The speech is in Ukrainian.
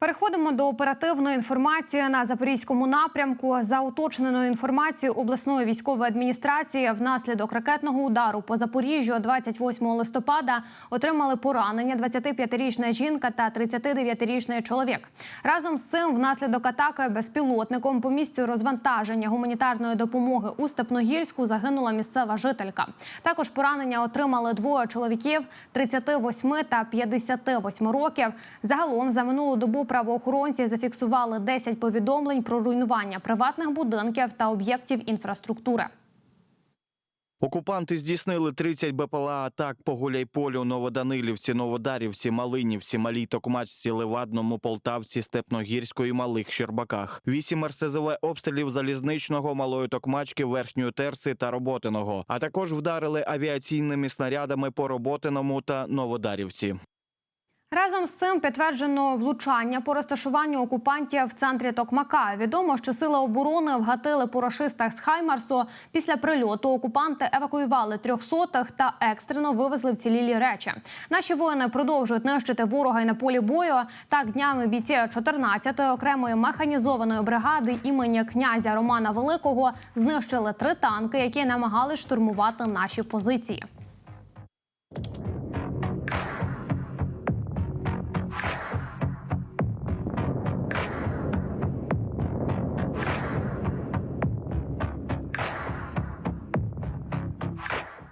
Переходимо до оперативної інформації на запорізькому напрямку. За уточненою інформацією обласної військової адміністрації, внаслідок ракетного удару по Запоріжжю 28 листопада отримали поранення 25-річна жінка та 39-річний чоловік. Разом з цим, внаслідок атаки безпілотником по місцю розвантаження гуманітарної допомоги у Степногірську загинула місцева жителька. Також поранення отримали двоє чоловіків 38 та 58 років. Загалом за минулу добу правоохоронці зафіксували 10 повідомлень про руйнування приватних будинків та об'єктів інфраструктури. Окупанти здійснили 30 БПЛА атак по Гуляйполю, Новоданилівці, Новодарівці, Малинівці, Малій Токмачці, Левадному, Полтавці, Степногірську і Малих Щербаках. Вісім РСЗВ обстрілів залізничного, Малої Токмачки, Верхньої Терси та Роботиного. А також вдарили авіаційними снарядами по Роботиному та Новодарівці. Разом з цим підтверджено влучання по розташуванню окупантів в центрі Токмака. Відомо, що сили оборони вгатили по рашистах з Хаймарсу. Після прильоту окупанти евакуювали трьохсотих та екстрено вивезли вцілілі речі. Наші воїни продовжують нищити ворога й на полі бою. Так днями бійці 14-ї окремої механізованої бригади імені князя Романа Великого знищили три танки, які намагались штурмувати наші позиції.